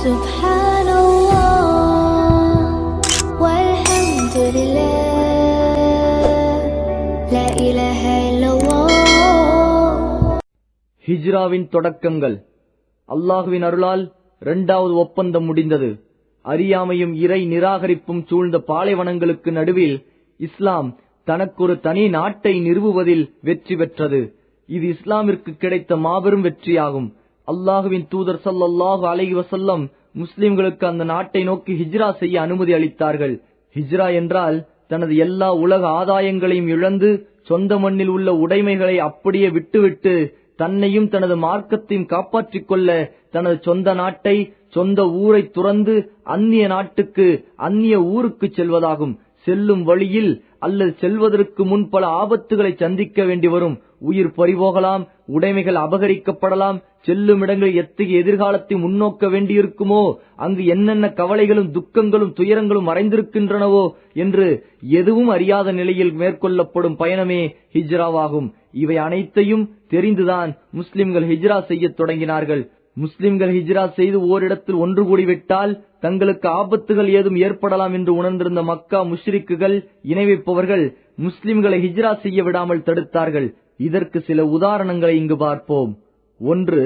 سبحان الله والحمد لله لا إله إلا الله ஹிஜ்ராவின் தொடக்கங்கள் அல்லாஹுவின் அருளால் இரண்டாவது ஒப்பந்தம் முடிந்தது அறியாமையும் இறை நிராகரிப்பும் சூழ்ந்த பாலைவனங்களுக்கு நடுவில் இஸ்லாம் தனக்கொரு தனி நாட்டை நிறுவுவதில் வெற்றி பெற்றது இது இஸ்லாமிற்கு கிடைத்த மாபெரும் வெற்றியாகும் அல்லாஹுவின் தூதர் சல்லாஹு அலஹி வசல்லம் முஸ்லிம்களுக்கு அந்த நாட்டை நோக்கி ஹிஜ்ரா செய்ய அனுமதி அளித்தார்கள். ஹிஜ்ரா என்றால் தனது எல்லா உலக ஆதாயங்களையும் இழந்து சொந்த மண்ணில் உள்ள உடைமைகளை அப்படியே விட்டுவிட்டு தன்னையும் தனது மார்க்கத்தையும் காப்பாற்றிக் கொள்ள தனது சொந்த நாட்டை சொந்த ஊரை துறந்து அந்நிய நாட்டுக்கு அந்நிய ஊருக்கு செல்வதாகும். செல்லும் வழியில் அல்லது செல்வதற்கு முன் பல ஆபத்துகளை சந்திக்க வேண்டி வரும். உயிர் பறிபோகலாம் உடைமைகள் அபகரிக்கப்படலாம் செல்லும் இடங்களில் எத்தகைய எதிர்காலத்தை முன்னோக்க வேண்டியிருக்குமோ? அங்கு என்னென்ன கவலைகளும் துக்கங்களும் துயரங்களும் மறைந்திருக்கின்றனவோ என்று எதுவும் அறியாத நிலையில் மேற்கொள்ளப்படும் பயணமே ஹிஜ்ராவாகும். இவை அனைத்தையும் தெரிந்துதான் முஸ்லிம்கள் ஹிஜ்ரா செய்யத் தொடங்கினார்கள். முஸ்லிம்கள் ஹிஜ்ரா செய்து ஓரிடத்தில் ஒன்று கூடிவிட்டால் தங்களுக்கு ஆபத்துகள் ஏதும் ஏற்படலாம் என்று உணர்ந்திருந்த மக்கா முஷ்ரிக்குகள் இணை வைப்பவர்கள் முஸ்லிம்களை ஹிஜ்ரா செய்ய விடாமல் தடுத்தார்கள். இதற்கு சில உதாரணங்களை இங்கு பார்ப்போம். ஒன்று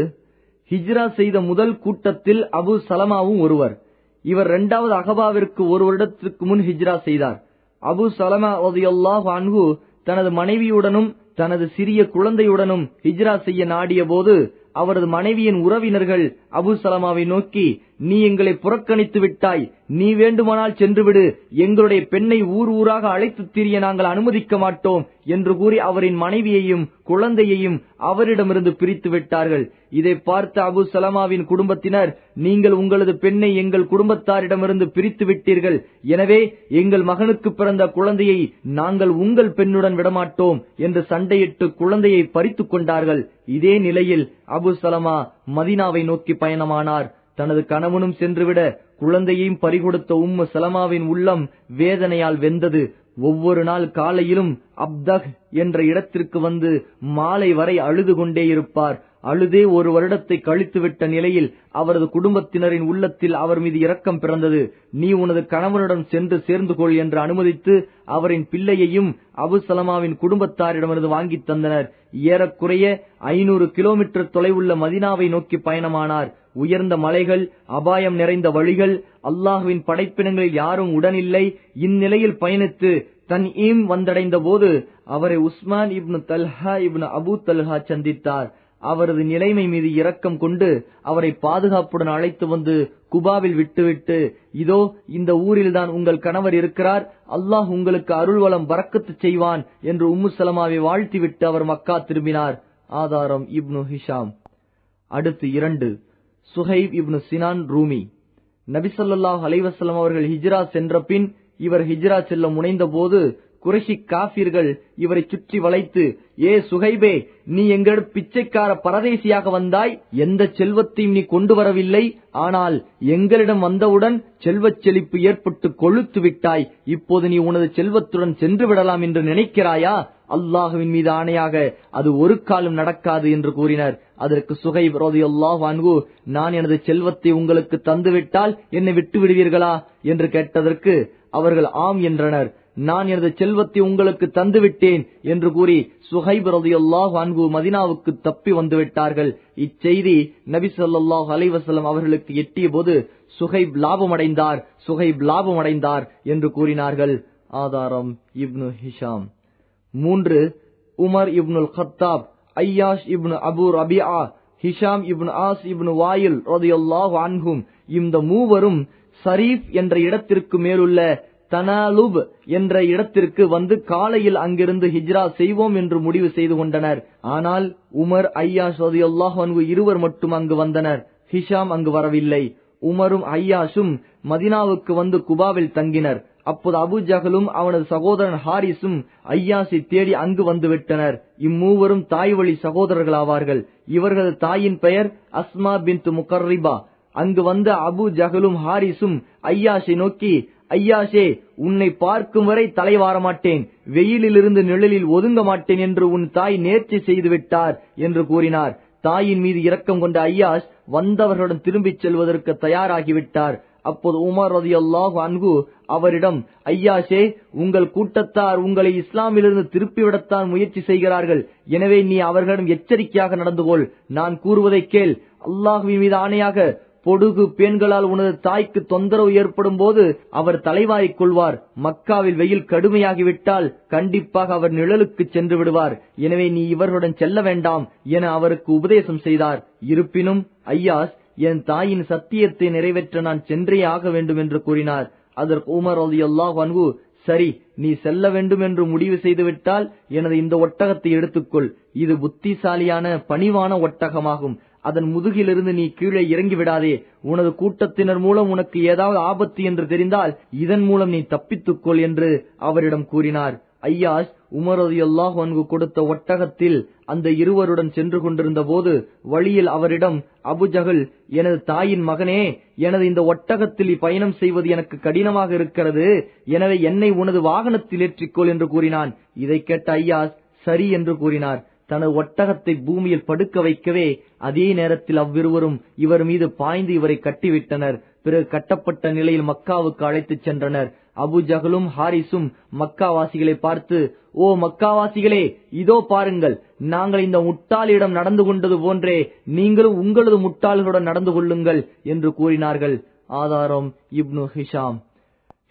ஹிஜ்ரா செய்த முதல் கூட்டத்தில் அபு சலமாவும் ஒருவர். இவர் இரண்டாவது அகபாவிற்கு ஒரு வருடத்திற்கு முன் ஹிஜ்ரா செய்தார். அபு சலமா ரலியல்லாஹு அன்ஹு தனது மனைவியுடனும் தனது சிறிய குழந்தையுடனும் ஹிஜ்ரா செய்ய நாடிய போது அவரது மனைவியின் உறவினர்கள் அபு சலமாவை நோக்கி நீ எங்களை புறக்கணித்து விட்டாய். நீ வேண்டுமானால் சென்றுவிடு. எங்களுடைய பெண்ணை ஊர் ஊராக அழைத்து திரிய நாங்கள் அனுமதிக்க மாட்டோம் என்று கூறி அவரின் மனைவியையும் குழந்தையையும் அவரிடமிருந்து பிரித்து விட்டார்கள். இதை பார்த்த அபு சலமாவின் குடும்பத்தினர் நீங்கள் உங்களது பெண்ணை எங்கள் குடும்பத்தாரிடமிருந்து பிரித்து விட்டீர்கள். எனவே எங்கள் மகனுக்கு பிறந்த குழந்தையை நாங்கள் உங்கள் பெண்ணுடன் விடமாட்டோம் என்று சண்டையிட்டு குழந்தையை பறித்துக் கொண்டார்கள். இதே நிலையில் அபு சலமா மதினாவை நோக்கி பயணமானார். தனது கணவனும் சென்றுவிட குழந்தையையும் பறிகொடுத்த உம்மு சலமாவின் உள்ளம் வேதனையால் வெந்தது. ஒவ்வொரு நாள் காலையிலும் அப்தஹ் என்ற இடத்திற்கு வந்து மாலை வரை அழுது கொண்டே இருப்பார். அழுதே ஒரு வருடத்தை கழித்துவிட்ட நிலையில் அவரது குடும்பத்தினரின் உள்ளத்தில் அவர் மீது இரக்கம் பிறந்தது. நீ உனது கணவனுடன் சென்று சேர்ந்து கொள் என்று அனுமதித்து அவரின் பிள்ளையையும் அபு சலமாவின் குடும்பத்தாரிடமிருந்து வாங்கித் தந்தனர். ஏறக்குறைய ஐநூறு கிலோமீட்டர் தொலைவுள்ள மதினாவை நோக்கி பயணமானார். உயர்ந்த மலைகள் அபாயம் நிறைந்த வழிகள் அல்லாஹுவின் படைப்பினங்களில் யாரும் உடனில்லை. இந்நிலையில் பயணித்து தன் ஈம் வந்தடைந்த போது அவரை Usman ibn Talha ibn Abu Talha சந்தித்தார். அவரது நிலைமை மீது இரக்கம் கொண்டு அவரை பாதுகாப்புடன் அழைத்து வந்து குபாவில் விட்டுவிட்டு இதோ இந்த ஊரில்தான் உங்கள் கணவர் இருக்கிறார். அல்லாஹ் உங்களுக்கு அருள்வளம் வரக்கத்து செய்வான் என்று உம்மு சலமாவை வாழ்த்திவிட்டு அவர் மக்கா திரும்பினார். ஆதாரம் இப்னு ஹிஷாம். அடுத்து இரண்டு. Suhaib ibn Sinan Rumi. நபிசல்லாஹ் அலைவசலம் அவர்கள் ஹிஜ்ரா சென்ற பின் இவர் ஹிஜ்ரா செல்ல முனைந்த போது குறைஷி காபிர்கள் இவரை சுற்றி வளைத்து ஏ சுகைபே நீ எங்கள் பிச்சைக்கார பரதேசியாக வந்தாய் எந்த செல்வத்தையும் நீ கொண்டு வரவில்லை ஆனால் எங்களிடம் வந்தவுடன் செல்வச் செழிப்பு ஏற்பட்டு கொழுத்து விட்டாய் இப்போது நீ உனது செல்வத்துடன் சென்று விடலாம் என்று நினைக்கிறாயா? அல்லாஹுவின் மீது ஆணையாக அது ஒரு காலம் நடக்காது என்று கூறினர். அதற்கு சுகை அல்லாஹ் அன்கு நான் எனது செல்வத்தை உங்களுக்கு தந்துவிட்டால் என்னை விட்டு விடுவீர்களா? என்று கேட்டதற்கு அவர்கள் ஆம் என்றனர். நான் எனது செல்வத்தை உங்களுக்கு தந்துவிட்டேன் என்று கூறி சுஹைப் ரதியுல்லாஹ் அன்கு மதினாவுக்கு தப்பி வந்துவிட்டார்கள். இச்செய்தி நபி சொல்லாஹ் அலைஹி அவர்களுக்கு எட்டிய போது சுஹைப் லாபமடைந்தார் சுஹைப் லாபமடைந்தார் என்று கூறினார்கள். ஆதாரம் இப்னு ஹிஷாம். மூன்று உமர் இப்னுல் கத்தாப் ஐயாஷ் இப்னு அபு ரபியா ஹிஷாம் இப்னு ஆஸ் இப்னு வாயில் ரதையொல்லாஹ் அன்ஹும். இந்த மூவரும் சரீப் என்ற இடத்திற்கு மேலுள்ள தனாலுப் என்ற இடத்திற்கு வந்து காலையில் அங்கிருந்து ஹிஜ்ரா செய்வோம் என்று முடிவு செய்து கொண்டனர். ஆனால் உமர் ஐயாஷ் ரதையொல்லாஹ் அன்ஹு இருவர் மட்டும் அங்கு வந்தனர். ஹிஷாம் அங்கு வரவில்லை. உமரும் ஐயாஷும் மதினாவுக்கு வந்து குபாவில் தங்கினர். அப்போது அபுஜகலும் அவனது சகோதரன் ஹாரிஸும் ஐயாஸை தேடி அங்கு வந்துவிட்டனர். இம்மூவரும் தாய் வழி சகோதரர்களாவார்கள். இவர்களது தாயின் பெயர் அஸ்மா பின் முகர்ரிபா. அங்கு வந்த அபு ஜகலும் ஹாரிஸும் ஐயாஷை நோக்கி ஐயாஷே உன்னை பார்க்கும் வரை தலைவார மாட்டேன் வெயிலிலிருந்து நிழலில் ஒதுங்க மாட்டேன் என்று உன் தாய் நேர்ச்சி செய்து விட்டார் என்று கூறினார். தாயின் மீது இரக்கம் கொண்ட ஐயாஷ் வந்தவர்களுடன் திரும்பிச் செல்வதற்கு தயாராகிவிட்டார். அப்போது உமர் ரதியல்லாஹு அன்கு அவரிடம் ஐயாஷே உங்கள் கூட்டத்தார் உங்களை இஸ்லாமிலிருந்து திருப்பிவிடத்தான் முயற்சி செய்கிறார்கள். எனவே நீ அவர்களிடம் எச்சரிக்கையாக நடந்து கொள். நான் கூறுவதை கேள். அல்லாஹுவின் மீது ஆணையாக பொடுகு பெண்களால் உனது தாய்க்கு தொந்தரவு ஏற்படும் போது அவர் தலைவாரிக் கொள்வார். மக்காவில் வெயில் கடுமையாகிவிட்டால் கண்டிப்பாக அவர் நிழலுக்கு சென்று விடுவார். எனவே நீ இவர்களுடன் செல்ல வேண்டாம் என அவருக்கு உபதேசம் செய்தார். இருப்பினும் ஐயாஸ் என் தாயின் சத்தியத்தை நிறைவேற்ற நான் சென்றே ஆக வேண்டும் என்று கூறினார். அதற்கு உமர் அலி அல்லாஹ் அன்கு சரி நீ செல்ல வேண்டும் என்று முடிவு செய்துவிட்டால் எனது இந்த ஒட்டகத்தை எடுத்துக்கொள். இது புத்திசாலியான பணிவான ஒட்டகமாகும். அதன் முதுகிலிருந்து நீ கீழே இறங்கி விடாதே. உனது கூட்டத்தினர் மூலம் உனக்கு ஏதாவது ஆபத்து என்று தெரிந்தால் இதன் மூலம் நீ தப்பித்துக்கொள் என்று அவரிடம் கூறினார். ஐயாஸ் உமரது அல்லாஹ் அன்கு கொடுத்த ஒட்டகத்தில் அந்த இருவருடன் சென்று கொண்டிருந்த போது வழியில் அவரிடம் அபுஜகல் எனது தாயின் மகனே எனது இந்த ஒட்டகத்தில் பயணம் செய்வது எனக்கு கடினமாக இருக்கிறது. எனவே என்னை உனது வாகனத்தில் ஏற்றிக்கொள் என்று கூறினான். இதை கேட்ட ஐயாஸ் சரி என்று கூறினார். தனது ஒட்டகத்தை பூமியில் படுக்க வைக்கவே அதே நேரத்தில் அவ்விருவரும் இவர் மீது பாய்ந்து இவரை கட்டிவிட்டனர். பிறகு கட்டப்பட்ட நிலையில் மக்காவுக்கு அழைத்துச் சென்றனர். அபு ஜஹலும் ஹாரிஸும் மக்காவாசிகளை பார்த்து ஓ மக்காவாசிகளே இதோ பாருங்கள் நாங்கள் இந்த முட்டாளிடம் நடந்து கொண்டது போன்றே நீங்களும் உங்களது முட்டாள்களுடன் நடந்து கொள்ளுங்கள் என்று கூறினார்கள். ஆதாரம் இப்னு ஹிஷாம்.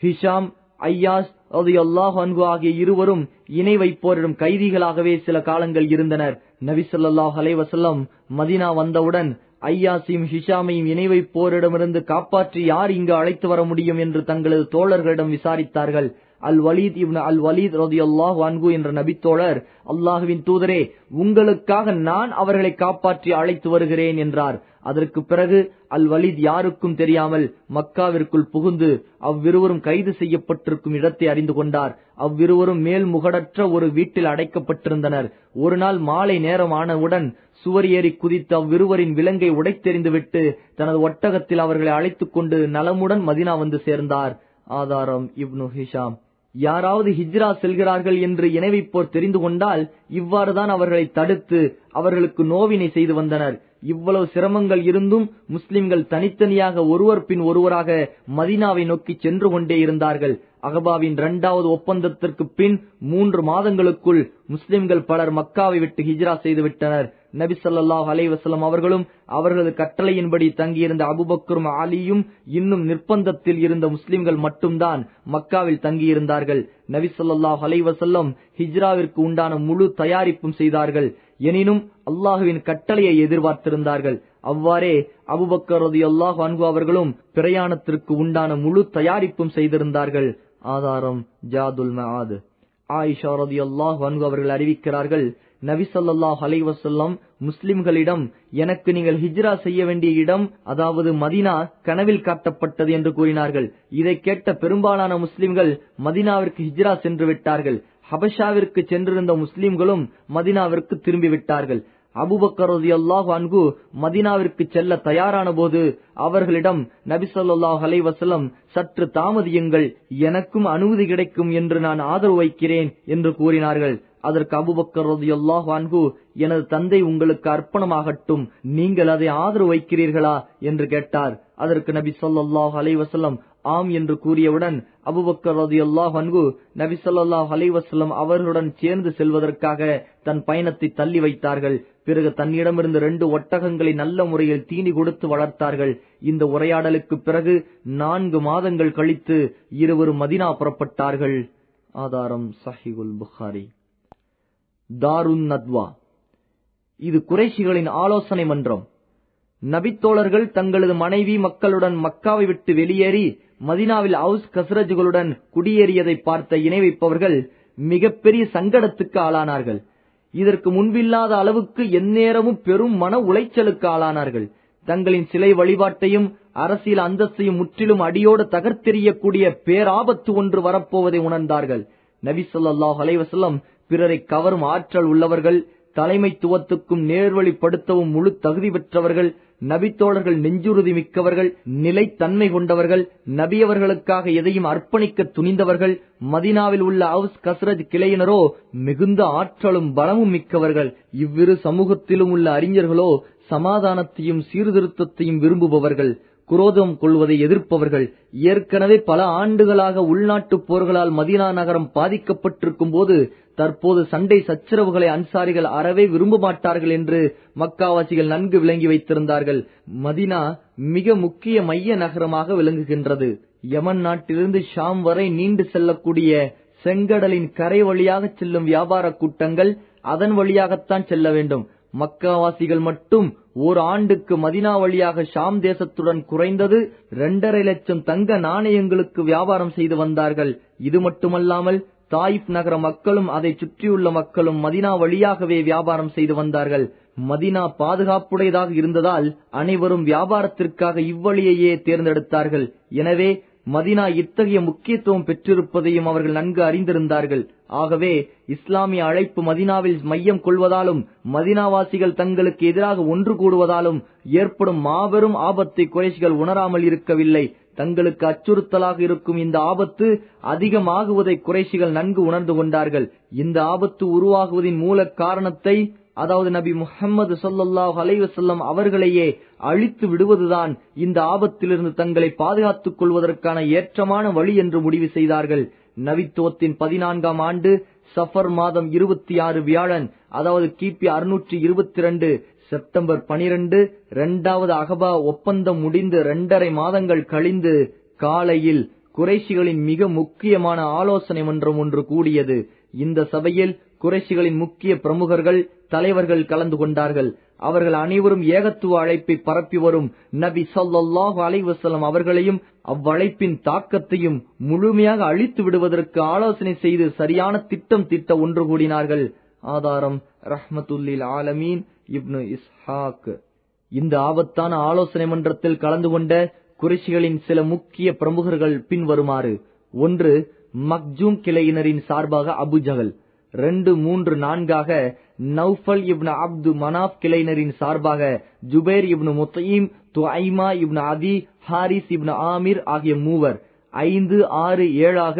ஹிஷாம் ஐயாஸ் அது அல்லாஹ் ஆகிய இருவரும் இணை வைப்போரிடம் கைதிகளாகவே சில காலங்கள் இருந்தனர். நபிசல்லாஹ் அலைவசல்லம் மதினா மதீனா வந்தவுடன் ஐயாசையும் ஹிஷாமையும் இணைவைப் போரிடமிருந்து காப்பாற்றி யார் இங்கு அழைத்து வர முடியும் என்று தங்களது தோழர்களிடம் விசாரித்தார்கள். அல் வலீத் இவ் அல் வலீத் ரதியல்லாஹு அன்கு என்ற நபித்தோழர் அல்லாஹுவின் தூதரே உங்களுக்காக நான் அவர்களை காப்பாற்றி அழைத்து வருகிறேன் என்றார். அதற்கு பிறகு அல் வலீத் யாருக்கும் தெரியாமல் மக்காவிற்குள் புகுந்து அவ்விருவரும் கைது செய்யப்பட்டிருக்கும் இடத்தை அறிந்து கொண்டார். அவ்விருவரும் மேல் முகடற்ற ஒரு வீட்டில் அடைக்கப்பட்டிருந்தனர். ஒரு நாள் மாலை நேரம் ஆனவுடன் சுவர் ஏறி குதித்து அவ்விருவரின் விலங்கை உடைத்தெறிந்துவிட்டு தனது ஒட்டகத்தில் அவர்களை அழைத்துக் கொண்டு நலமுடன் மதினா வந்து சேர்ந்தார். ஆதாரம் இப்னு ஹிஷாம். யாராவது ஹிஜ்ரா செல்கிறார்கள் என்று இணைவிப்போர் தெரிந்து கொண்டால் இவ்வாறுதான் அவர்களை தடுத்து அவர்களுக்கு நோவினை செய்து வந்தனர். இவ்வளவு சிரமங்கள் இருந்தும் முஸ்லிம்கள் தனித்தனியாக ஒருவர் பின் ஒருவராக மதினாவை நோக்கி சென்று கொண்டே இருந்தார்கள். அகபாவின் இரண்டாவது ஒப்பந்தத்திற்கு பின் மூன்று மாதங்களுக்குள் முஸ்லிம்கள் பலர் மக்காவை விட்டு ஹிஜ்ரா செய்துவிட்டனர். நபி ஸல்லல்லாஹு அலைஹி அவர்களும் அவர்களது கட்டளையின்படி தங்கியிருந்த அபுபக்கரும் அலியும் இன்னும் நிர்பந்தத்தில் இருந்த முஸ்லிம்கள் மட்டும்தான் மக்காவில் தங்கியிருந்தார்கள். நபி சொல்லாஹ் அலைவசல்லம் ஹிஜ்ராவிற்கு உண்டான முழு தயாரிப்பும் செய்தார்கள். எனினும் அல்லாஹுவின் கட்டளையை எதிர்பார்த்திருந்தார்கள். அவ்வாறே அபுபக்கர் அல்லாஹ் அன்பு அவர்களும் பிரயாணத்திற்கு உண்டான முழு தயாரிப்பும் செய்திருந்தார்கள். ஆதாரம் ஜாதுல் மஆத். ஆயிஷா அல்லாஹ் அன்பு அவர்கள் அறிவிக்கிறார்கள் நபி ஸல்லல்லாஹு அலைஹி முஸ்லிம்களிடம் எனக்கு நீங்கள் ஹிஜ்ரா செய்ய வேண்டிய இடம் அதாவது மதீனா கனவில் காட்டப்பட்டது என்று கூறினார்கள். இதை கேட்ட பெரும்பாலான முஸ்லிம்கள் மதீனாவிற்கு ஹிஜ்ரா சென்று விட்டார்கள். ஹபஷாவிற்கு சென்றிருந்த முஸ்லிம்களும் மதீனாவிற்கு திரும்பி விட்டார்கள். அல்லாஹ் ரலியல்லாஹு மதினாவிற்கு மதீனாவிற்கு செல்ல தயாரான போது அவர்களிடம் நபி ஸல்லல்லாஹு அலைஹி சற்று தாமதியுங்கள் எனக்கும் அனுமதி கிடைக்கும் என்று நான் ஆதரவு வைக்கிறேன் என்று கூறினார்கள். அதற்கு அபுபக்கர் ரலியல்லாஹு அன்கு எனது தந்தை உங்களுக்கு அர்ப்பணமாகட்டும். நீங்கள் அதை ஆதரவு வைக்கிறீர்களா? என்று கேட்டார். அதற்கு நபி சொல்லாஹ் அலைவசல்லம் ஆம் என்று கூறியவுடன் அபுபக்கர் ரலியல்லாஹு அன்ஹு நபி சொல்லாஹ் அலைவசல்லம் அவர்களுடன் சேர்ந்து செல்வதற்காக தன் பயணத்தை தள்ளி வைத்தார்கள். பிறகு தன்னிடமிருந்து ரெண்டு ஒட்டகங்களை நல்ல முறையில் தீனி கொடுத்து வளர்த்தார்கள். இந்த உரையாடலுக்கு பிறகு நான்கு மாதங்கள் கழித்து இருவரும் மதினா புறப்பட்டார்கள். ஆதாரம் சஹிகுல் புகாரி. தாருன் நத்வா. இது குறைஷிகளின் ஆலோசனை மன்றம். நபித்தோழர்கள் தங்களது மனைவி மக்களுடன் மக்காவை விட்டு வெளியேறி மதினாவில் அவுஸ் கசரஜுகளுடன் குடியேறியதை பார்த்த இணை வைப்பவர்கள் மிகப்பெரிய சங்கடத்துக்கு ஆளானார்கள். இதற்கு முன்பில்லாத அளவுக்கு எந்நேரமும் பெரும் மன உளைச்சலுக்கு ஆளானார்கள். தங்களின் சிலை வழிபாட்டையும் அரசியல் அந்தஸ்தையும் முற்றிலும் அடியோடு தகர்த்தெறியக்கூடிய பேராபத்து ஒன்று வரப்போவதை உணர்ந்தார்கள். நபி சொல்லாஹ் அலைஹி பிறரை கவரும் ஆற்றல் உள்ளவர்கள் தலைமைத்துவத்துக்கும் நேர்வழிப்படுத்தவும் முழு தகுதி பெற்றவர்கள் நபித்தோழர்கள் நெஞ்சுறுதி மிக்கவர்கள் நிலைத்தன்மை கொண்டவர்கள் நபியவர்களுக்காக எதையும் அர்ப்பணிக்க துணிந்தவர்கள் மதினாவில் உள்ள அவுஸ் கசரத் கிளையினரோ மிகுந்த ஆற்றலும் பலமும் மிக்கவர்கள். இவ்விரு சமூகத்திலும் உள்ள அறிஞர்களோ சமாதானத்தையும் சீர்திருத்தத்தையும் விரும்புபவர்கள். குரோதம் கொள்வதை எதிர்ப்பவர்கள் ஏற்கனவே பல ஆண்டுகளாக உள்நாட்டு போர்களால் மதீனா நகரம் பாதிக்கப்பட்டிருக்கும் போது தற்போது சண்டை சச்சரவுகளை அன்சாரிகள் அறவே விரும்ப மாட்டார்கள் என்று மக்காவாசிகள் நன்கு விளங்கி வைத்திருந்தார்கள். மதினா மிக முக்கிய மைய நகரமாக விளங்குகின்றது. யமன் நாட்டிலிருந்து ஷாம் வரை நீண்டு செல்லக்கூடிய செங்கடலின் கரை வழியாக செல்லும் வியாபார கூட்டங்கள் அதன் வழியாகத்தான் செல்ல வேண்டும். மக்காவாசிகள் மட்டும் ஓர் ஆண்டுக்கு மதினா வழியாக ஷாம் தேசத்துடன் குறைந்தது இரண்டரை லட்சம் தங்க நாணயங்களுக்கு வியாபாரம் செய்து வந்தார்கள். இது மட்டுமல்லாமல் தாயிப் நகர மக்களும் அதை சுற்றியுள்ள மக்களும் மதினா வழியாகவே வியாபாரம் செய்து வந்தார்கள். மதினா பாதுகாப்புடையதாக இருந்ததால் அனைவரும் வியாபாரத்திற்காக இவ்வழியையே தேர்ந்தெடுத்தார்கள். எனவே மதினா இத்தகைய முக்கியத்துவம் பெற்றிருப்பதையும் அவர்கள் நன்கு அறிந்திருந்தார்கள். ஆகவே இஸ்லாமிய அழைப்பு மதினாவில் மையம் கொள்வதாலும் மதினாவாசிகள் தங்களுக்கு எதிராக ஒன்று கூடுவதாலும் ஏற்படும் மாபெரும் ஆபத்தை குறைஷிகள் உணராமல் இருக்கவில்லை. தங்களுக்கு அச்சுறுத்தலாக இருக்கும் இந்த ஆபத்து அதிகமாகுவதை குறைஷிகள் நன்கு உணர்ந்து கொண்டார்கள். இந்த ஆபத்து உருவாகுவதின் மூல காரணத்தை அதாவது நபி முஹம்மது ஸல்லல்லாஹு அலைவசல்லம் அவர்களையே அழித்து விடுவதுதான் இந்த ஆபத்திலிருந்து தங்களை பாதுகாத்துக் கொள்வதற்கான ஏற்றமான வழி என்று முடிவு செய்தார்கள். நபித்துவத்தின் பதினான்காம் ஆண்டு சஃபர் மாதம் இருபத்தி ஆறு வியாழன் அதாவது கிபி அறுநூற்றி இருபத்தி ரெண்டு செப்டம்பர் பனிரெண்டு இரண்டாவது அகபா ஒப்பந்தம் முடிந்து இரண்டரை மாதங்கள் கழிந்து காலையில் குறைஷிகளின் மிக முக்கியமான ஆலோசனை மன்றம் ஒன்று கூடியது. இந்த சபையில் குறைஷிகளின் முக்கிய பிரமுகர்கள் தலைவர்கள் கலந்து கொண்டார்கள். அவர்கள் அனைவரும் ஏகத்துவ அழைப்பை பரப்பி வரும் நபி ஸல்லல்லாஹு அலைஹி அவர்களையும் அவ்வழைப்பின் தாக்கத்தையும் முழுமையாக அழித்து விடுவதற்கு ஆலோசனை செய்து சரியான திட்டம் திட்ட ஒன்று கூடினார்கள். ஆதாரம் ரஹ்மத்துல்லில் ஆலமீன் இப்னு இஸ்ஹாக். இந்த ஆபத்தான ஆலோசனை மன்றத்தில் கலந்து கொண்ட குறைஷிகளின் சில முக்கிய பிரமுகர்கள் பின்வருமாறு. ஒன்று மக்ஜூம் கிளையினரின் சார்பாக அபுஜகல் ரெண்டு மூன்று நான்காக நௌஃபல் இப்னு அப்து மனாப் கிளையினரின் சார்பாக ஜுபேர் இப்னு முத்தீம் துஐமா இப்னு அதி ஹாரிஸ் இப்னு ஆமீர் ஆகிய மூவர் ஐந்து ஆறு ஏழாக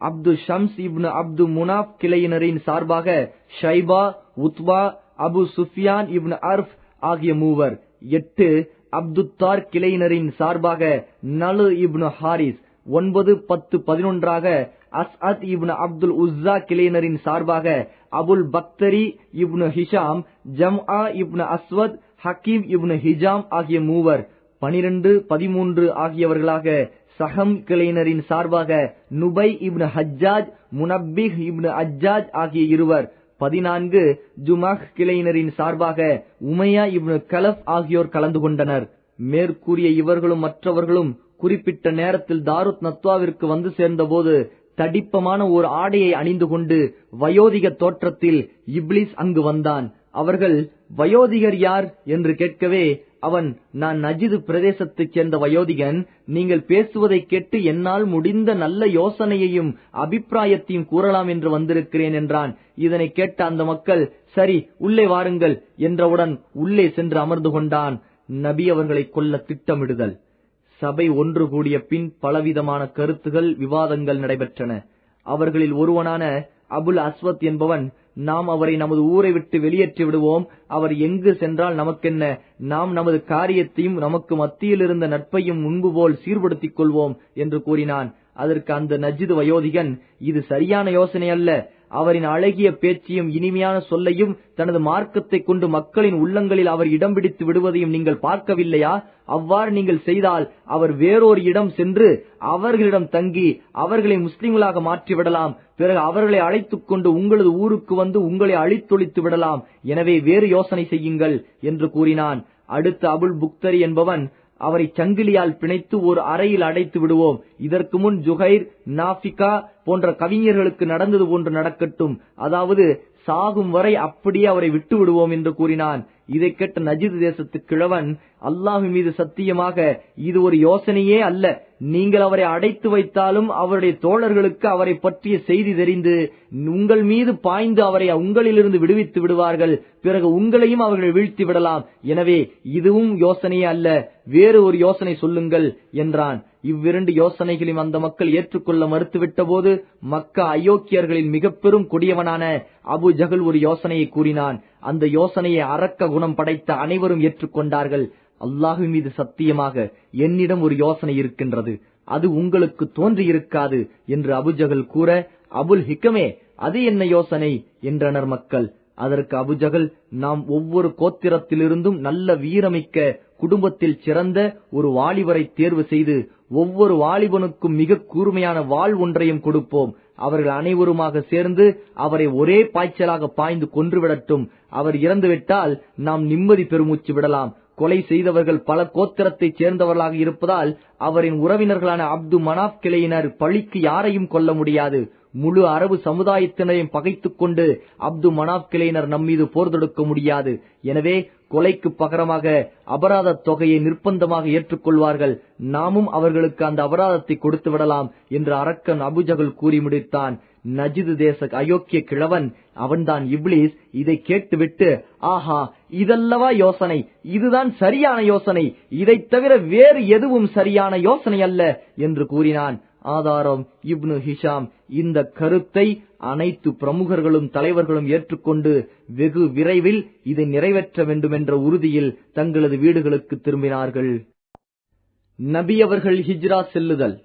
அப்து ஷம்ஸ் இப்னு அப்து முனாப் கிளையினரின் சார்பாக ஷைபா உத்வா அபு சுஃபியான் இப்னு அர்ஃப் ஆகிய மூவர் எட்டு அப்துத்தார் கிளையினரின் சார்பாக நலு இப்னு ஹாரிஸ் ஒன்பது பத்து பதினொன்றாக அஸ்அத் இப்னு அப்துல் உஸ்ஸா கிளையினரின் சார்பாக அபுல் பக்தரி இப்னு ஹிஷாம் ஜம்ஆ இப்னு அஸ்வத் ஹக்கீம் இப்னு ஹிஜாம் ஆகிய மூவர் பனிரெண்டு பதிமூன்று ஆகியவர்களாக சஹம் கிளையினரின் சார்பாக நுபை இப்னு ஹஜ்ஜாஜ் முனப்பிஹ் இப்னு அஜ்ஜாஜ் ஆகிய இருவர் பதினான்கு ஜுமஹ் கிளையினரின் சார்பாக உமையா இப்னு கலஃப் ஆகியோர் கலந்து கொண்டனர். மேற்கூறிய இவர்களும் மற்றவர்களும் குறிப்பிட்ட நேரத்தில் தாருத் நத்வாவிற்கு வந்து சேர்ந்தபோது தடிப்பமான ஒரு ஆடையை அணிந்து கொண்டு வயோதிக தோற்றத்தில் இப்லிஸ் அங்கு வந்தான். அவர்கள் வயோதிகர் யார்? என்று கேட்கவே அவன் நான் நஜிது பிரதேசத்தைச் சேர்ந்த வயோதிகன். நீங்கள் பேசுவதை கேட்டு என்னால் முடிந்த நல்ல யோசனையையும் அபிப்பிராயத்தையும் கூறலாம் என்று வந்திருக்கிறேன் என்றான். இதனை கேட்ட அந்த மக்கள் சரி உள்ளே வாருங்கள் என்றவுடன் உள்ளே சென்று அமர்ந்து கொண்டான். நபி அவர்களை கொல்ல திட்டமிடுதல். சபை ஒன்று கூடிய பின் பலவிதமான கருத்துகள் விவாதங்கள் நடைபெற்றன. அவர்களில் ஒருவனான அபுல் அஸ்வத் என்பவன் நாம் அவரை நமது ஊரை விட்டு வெளியேற்றி விடுவோம். அவர் எங்கு சென்றால் நமக்கென்ன? நாம் நமது காரியத்தையும் நமக்கு மத்தியில் இருந்த நட்பையும் முன்பு போல் சீர்படுத்திக் கொள்வோம் என்று கூறினான். அதற்கு அந்த நஜிது வயோதிகன் இது சரியான யோசனை அல்ல அவரின் அழகிய பேச்சையும் இனிமையான சொல்லையும் தனது மார்க்கத்தை கொண்டு மக்களின் உள்ளங்களில் அவர் இடம் பிடித்து விடுவதையும் நீங்கள் பார்க்கவில்லையா? அவ்வாறு நீங்கள் செய்தால் அவர் வேறொரு இடம் சென்று அவர்களிடம் தங்கி அவர்களை முஸ்லிம்களாக மாற்றிவிடலாம் பிறகு அவர்களை அழைத்துக் கொண்டு உங்களது ஊருக்கு வந்து உங்களை அழித்தொழித்து விடலாம். எனவே வேறு யோசனை செய்யுங்கள் என்று கூறினான். அடுத்து அபுல் புக்தரி என்பவன் அவரை சங்கிலியால் பிணைத்து ஒரு அறையில் அடைத்து விடுவோம். இதற்கு முன் ஜுகைர் நாபிகா போன்ற கவிஞர்களுக்கு நடந்தது போன்று நடக்கட்டும். அதாவது சாகும் வரை அப்படியே அவரை விட்டு விடுவோம் என்று கூறினான். இதை கேட்ட நஜீது தேசத்து கிழவன் அல்லாஹு மீது சத்தியமாக இது ஒரு யோசனையே அல்ல. நீங்கள் அவரை அடைத்து வைத்தாலும் அவருடைய தோழர்களுக்கு அவரை பற்றிய செய்தி தெரிந்து உங்கள் மீது பாய்ந்து அவரை உங்களிலிருந்து விடுவித்து விடுவார்கள். பிறகு உங்களையும் அவர்கள் வீழ்த்தி விடலாம். எனவே இதுவும் யோசனையே அல்ல. வேறு ஒரு யோசனை சொல்லுங்கள் என்றான். இவ்விரண்டு யோசனைகளையும் அந்த மக்கள் ஏற்றுக்கொள்ள மறுத்துவிட்ட போது மக்க அயோக்கியர்களின் மிக பெரும் கொடியவனான அபு ஜகல் ஒரு யோசனையை கூறினான். அந்த யோசனையை அரக்க குணம் படைத்த அனைவரும் ஏற்றுக்கொண்டார்கள். அல்லாஹு மீது சத்தியமாக என்னிடம் ஒரு யோசனை இருக்கின்றது. அது உங்களுக்கு தோன்றியிருக்காது என்று அபுஜகல் கூற அபுல் ஹிக்கமே அது என்ன யோசனை? என்றனர் மக்கள். அதற்கு அபுஜகல் நாம் ஒவ்வொரு கோத்திரத்திலிருந்தும் நல்ல வீரமிக்க குடும்பத்தில் சிறந்த ஒரு வாலிபரை தேர்வு செய்து ஒவ்வொரு வாலிபனுக்கும் மிக கூர்மையான வாள் ஒன்றையும் கொடுப்போம். அவர்கள் அனைவருமாக சேர்ந்து அவரை ஒரே பாய்ச்சலாக பாய்ந்து கொன்றுவிடட்டும். அவர் இறந்துவிட்டால் நாம் நிம்மதி பெருமூச்சு விடலாம். கொலை செய்தவர்கள் பல கோத்திரத்தைச் சேர்ந்தவர்களாக இருப்பதால் அவரின் உறவினர்களான அப்து மனாப் கிளையினர் பழிக்கு யாரையும் கொல்ல முடியாது. முழு அரபு சமுதாயத்தினரையும் பகைத்துக் கொண்டு அப்து மனாப் கிளையினர் நம்மீது போர் தொடுக்க முடியாது. எனவே கொலைக்கு பகரமாக அபராத தொகையை நிர்பந்தமாக ஏற்றுக்கொள்வார்கள். நாமும் அவர்களுக்கு அந்த அபராதத்தை கொடுத்து விடலாம் என்று அரக்கன் அபுஜகல் கூறி முடித்தான். நஜிது தேச அயோக்கிய கிழவன் அவன்தான் இவ்ளீஸ் இதை கேட்டுவிட்டு ஆஹா இதல்லவா யோசனை இதுதான் சரியான யோசனை இதை தவிர வேறு எதுவும் சரியான யோசனை அல்ல என்று கூறினான். ஆதாரம் இப்னு ஹிஷாம் இந்த கருத்தை அனைத்து பிரமுகர்களும் தலைவர்களும் ஏற்றுக்கொண்டு வெகு விரைவில் இதை நிறைவேற்ற வேண்டும் என்ற உறுதியில் தங்களது வீடுகளுக்கு திரும்பினார்கள். நபி அவர்கள் ஹிஜ்ரா செல்லுதல்.